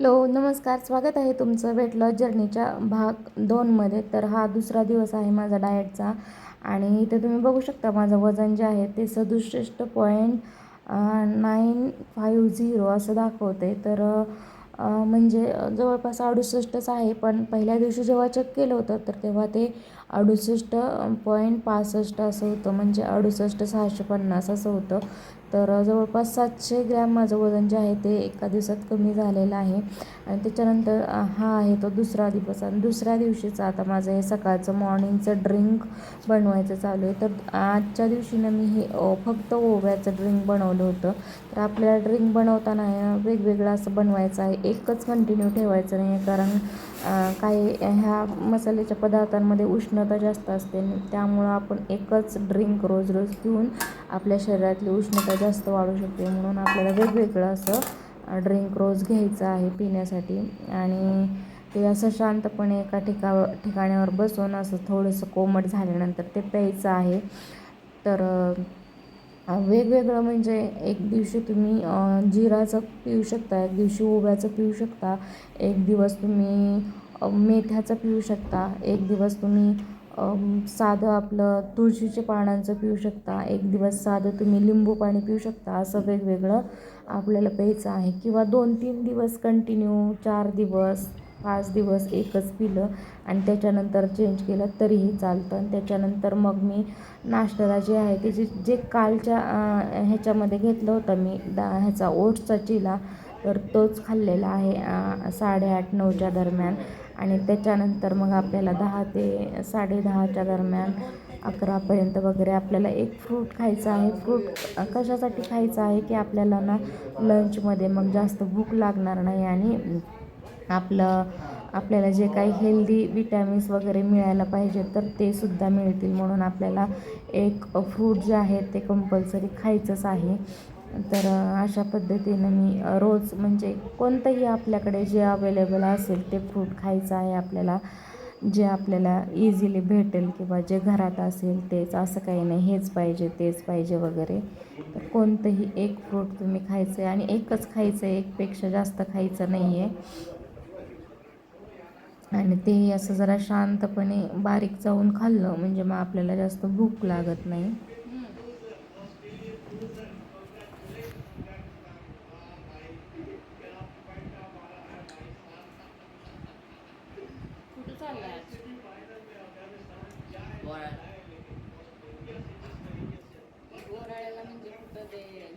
Hello नमस्कार. स्वागत आहे तुमचं वेट लॉस जर्नीच्या भाग दोनमध्ये तर हा दुसरा दिवस आहे माझा डाएटचा आणि इथे तुम्ही बघू शकता माझं वजन जे आहे ते सदुसष्ट पॉईंट नाईन फाईव्ह झिरो असं दाखवते. तर म्हणजे जवळपास अडुसष्टच आहे. पण पहिल्या दिवशी जेव्हा चेक केलं होतं तर तेव्हा ते अडुसष्ट पॉईंट पासष्ट असं होतं. म्हणजे अडुसष्ट सहाशे पन्नास असं होतं. तर जवळपास सातशे ग्रॅम माझं वजन जे आहे ते एका दिवसात कमी झालेलं आहे. आणि त्याच्यानंतर हा आहे तो दुसरा दिवस. आणि दुसऱ्या दिवशीचा आता माझं हे सकाळचं मॉर्निंगचं ड्रिंक बनवायचं चालू आहे. तर आजच्या दिवशीनं मी हे फक्त ओव्याचं ड्रिंक बनवलं होतं. तर आपल्याला ड्रिंक बनवताना वेगवेगळं असं बनवायचं आहे. एकच कंटिन्यू ठेवायचं नाही. आहे कारण काही ह्या मसाल्याच्या पदार्थांमध्ये उष्ण उष्णता जास्त असते त्यामुळं आपण एकच ड्रिंक रोज रोज घेऊन आपल्या शरीरातली उष्णता जास्त वाढू शकते. म्हणून आपल्याला वेगवेगळं असं ड्रिंक रोज घ्यायचं आहे पिण्यासाठी. आणि ते असं शांतपणे एका ठिका ठिकाणावर बसून असं थोडंसं कोमट झाल्यानंतर ते प्यायचं आहे. तर वेगवेगळं म्हणजे एक दिवशी तुम्ही जिराचं पिऊ शकता एक दिवशी ओव्याचं पिऊ शकता. एक दिवस तुम्ही मेथ्याचं पिऊ शकता. एक दिवस तुम्ही साधं आपलं तुळशीच्या पानांचं पिऊ शकता. एक दिवस साधं तुम्ही लिंबू पाणी पिऊ शकता. असं वेगवेगळं आपल्याला प्यायचं आहे. किंवा दोन तीन दिवस कंटिन्यू चार दिवस पाच दिवस एकच पिलं आणि त्याच्यानंतर चेंज केलं तरीही चालतं. आणि त्याच्यानंतर मग मी नाश्त्याला जे आहे ते जे जे कालच्या ह्याच्यामध्ये घेतलं होतं मी डा ह्याचा ओट्सचा चिला तर तोच खाल्लेला आहे साडेआठ नऊच्या दरम्यान. आणि त्याच्यानंतर मग आपल्याला दहा ते साडेदहाच्या दरम्यान अकरापर्यंत वगैरे आपल्याला एक फ्रूट खायचा आहे. फ्रूट कशासाठी खायचं आहे की आपल्याला ना लंचमध्ये मग जास्त भूक लागणार नाही आणि आपलं आपल्याला जे काही हेल्दी विटॅमिन्स वगैरे मिळायला पाहिजे तर ते सुद्धा मिळतील. म्हणून आपल्याला एक फ्रूट जे आहे ते कंपल्सरी खायचंच आहे. तर अशा पद्धतीनं मी रोज म्हणजे कोणतंही आपल्याकडे जे अवेलेबल असेल ते फ्रूट खायचं आहे आपल्याला जे आपल्याला इझिली भेटेल किंवा जे घरात असेल तेच असं काही नाही हेच पाहिजे तेच पाहिजे वगैरे. तर कोणतंही एक फ्रूट तुम्ही खायचं आहे आणि एकच खायचं आहे एकपेक्षा जास्त खायचं नाही आहे आणि तेही असं जरा शांतपणे बारीक जाऊन खाल्लं म्हणजे मग आपल्याला जास्त भूक लागत नाही.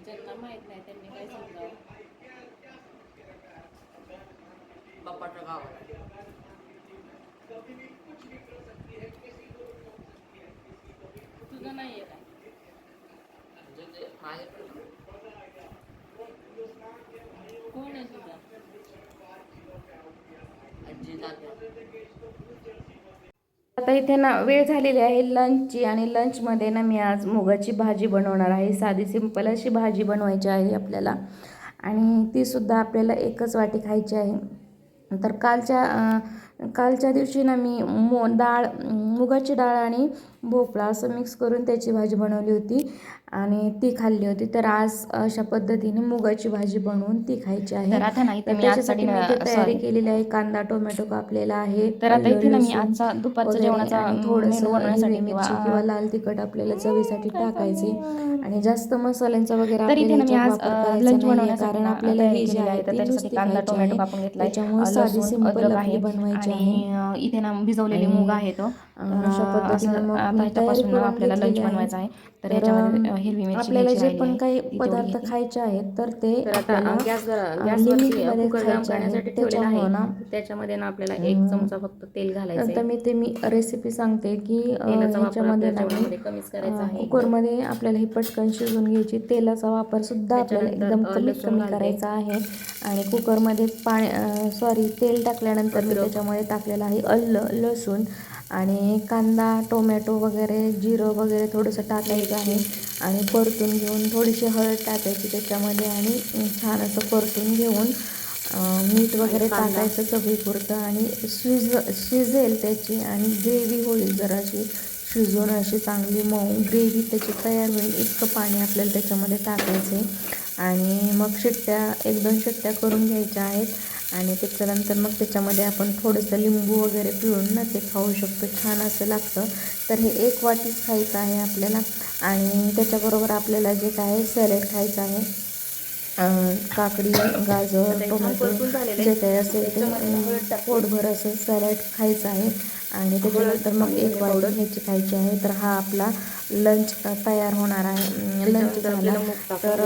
ज्यांना माहीत नाही त्यांनी काय समजावं बाप्पाच्या गावात तुझं नाही आहे काय म्हणजे कोण आहे तुझा? आजी जाते आता इथे ना वेळ झालेली आहे लंचची आणि लंचमध्ये ना मी आज मुगाची भाजी बनवणार आहे. साधी सिंपल अशी भाजी बनवायची आहे आपल्याला. आणि तीसुद्धा आपल्याला एकच वाटी खायची आहे. तर कालच्या कालच्या दिवशी ना मी मो डाळ मुगाची डाळ आणि भोपळा असं मिक्स करून त्याची भाजी बनवली होती आणि ती खाल्ली होती. तर आज अशा पद्धतीने मुगाची भाजी बनवून ती खायची आहे. तर आता ना इथे तर मी त्याच्यासाठी मी इथे तयारी. केलेली आहे. कांदा टोमॅटो कापलेला आहे. तर आता इथे ना मी आजचा दुपारचा जेवणाचा थोडंसं बनवण्यासाठी मिरची किंवा- लाल तिखट आपल्याला चवीसाठी टाकायचे. आणि जास्त मसाल्यांचा वगैरे तर इथे आपल्याला ना मी याच्यात आज लंच बनवण्यासाठी कारण आपल्याला ही जी आहे तर त्याच्यासाठी कांदा टोमॅटो. कापून घेतलाय. त्याच्यामुळे साधी सिंपल बनवायची आहे. इथे ना भिजवलेली मूग आहे तो. अशा पद्धतीने आता ह्याच्यापासून आपल्याला लंच बनवायचा आहे. तर तर, ह्याच्यामध्ये अ, हिरवी मिरची आपल्याला जे पण काही पदार्थ. खायचे आहेत तर ते तर त्याच्यामुळं ना त्याच्यामध्ये ना आपल्याला एक चमचा फक्त तेल घालायचं आहे. मी ते मी रेसिपी सांगते की आहे. कुकरमध्ये आपल्याला ही पटकन शिजवून घ्यायची. तेलाचा वापर सुद्धा आपल्याला एकदम कमीत कमी. करायचा आहे. आणि कुकरमध्ये पाणी सॉरी तेल टाकल्यानंतर मी. त्याच्यामध्ये टाकलेलं आहे अल्लं लसूण आणि कांदा टोमॅटो वगैरे जिरं वगैरे थोडंसं टाकायचं आहे आणि परतून घेऊन थोडीशी हळद टाकायची त्याच्यामध्ये आणि छान असं परतून घेऊन मीठ वगैरे. टाकायचं चवीपुरतं आणि शिज शिजेल त्याची आणि ग्रेव्ही होईल जराशी शिजून अशी चांगली मऊ ग्रेव्ही त्याची तयार होईल इतकं पाणी आपल्याला त्याच्यामध्ये टाकायचं आहे आणि मग शिट्ट्या एक दोन शिट्ट्या करून घ्यायच्या आहेत आणि त्याच्यानंतर मग त्याच्यामध्ये आपण थोडंसं लिंबू वगैरे पिळून ना ते खाऊ शकतो. छान असं लागतं. तर हे एक वाटीच खायचं आहे आपल्याला. आणि त्याच्याबरोबर आपल्याला जे काय सॅलेड खायचं आहे काकडी गाजर टोमॅटो जे काही असेल ते पोटभर असं सॅलड खायचं आहे. आणि त्याच्यानंतर मग एक वाटी ह्याची खायची आहे. तर हा आपला लंच तयार होणार आहे. लंच झाला. तर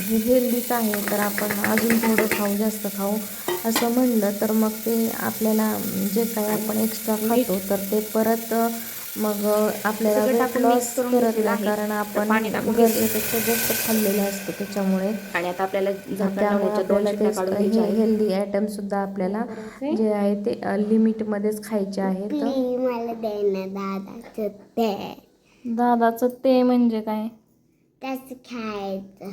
हे हेल्दीच आहे. तर आपण अजून थोडं खाऊ जास्त खाऊ असं म्हणलं तर मग ते आपल्याला जे काही आपण एक्स्ट्रा खातो तर ते परत मग आपल्याला वेट लॉस करत नाही. कारण आपण गरजेपेक्षा जास्त खाल्लेलं असतं त्याच्यामुळे. आणि आता आपल्याला आपल्याला ते. हेल्दी आयटम सुद्धा आपल्याला जे आहे ते लिमिटमध्येच खायचे आहेत. दादाचं ते म्हणजे काय? तसं खायचं.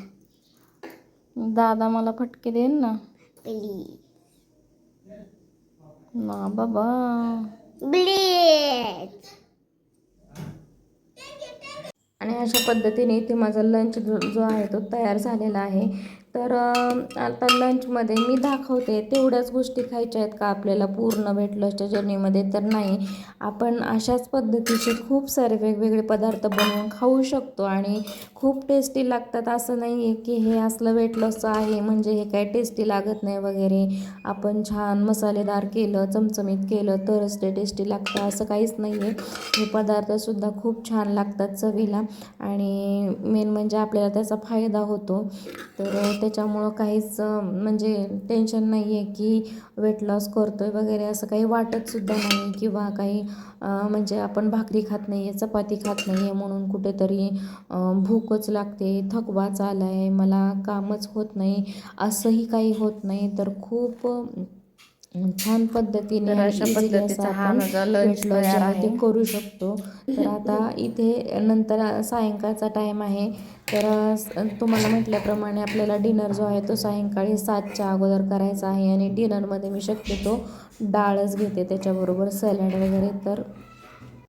दादा मला फटके देईन ना? ना बाबा. आणि अशा पद्धतीने इथे माझा लंच जो जो आहे तो तयार झालेला आहे. तर आता लंचमध्ये मी दाखवते तेवढ्याच गोष्टी खायच्या आहेत का आपल्याला पूर्ण वेट लॉसच्या जर्नीमध्ये तर नाही. आपण अशाच पद्धतीचे खूप सारे वेगवेगळे पदार्थ बनवून खाऊ शकतो आणि खूप टेस्टी लागतात. असं नाही आहे की हे असलं वेट लॉसचं आहे म्हणजे हे काय टेस्टी लागत नाही वगैरे. आपण छान मसालेदार केलं चमचमीत केलं तरच ते टेस्टी लागतं असं काहीच नाही आहे हे पदार्थसुद्धा खूप छान लागतात चवीला. आणि मेन म्हणजे आपल्याला त्याचा फायदा होतो. तर त्याच्यामुळं काहीच म्हणजे टेन्शन नाही आहे की वेट लॉस करतो आहे वगैरे असं काही वाटतसुद्धा नाही किंवा काही म्हणजे आपण भाकरी खात नाही आहे चपाती खात नाही आहे म्हणून कुठेतरी भूकच लागते थकवाच आला आहे मला कामच होत नाही असंही काही होत नाही. तर खूप छान पद्धतीने अशा पद्धतीचा हा माझा जे तयार आहे. करू शकतो. तर आता इथे नंतर सायंकाळचा टाईम आहे. तर तुम्हाला म्हटल्याप्रमाणे आपल्याला डिनर जो आहे तो सायंकाळी सातच्या अगोदर करायचा आहे. आणि डिनरमध्ये मी शक्यतो डाळच घेते त्याच्याबरोबर सॅलड वगैरे. तर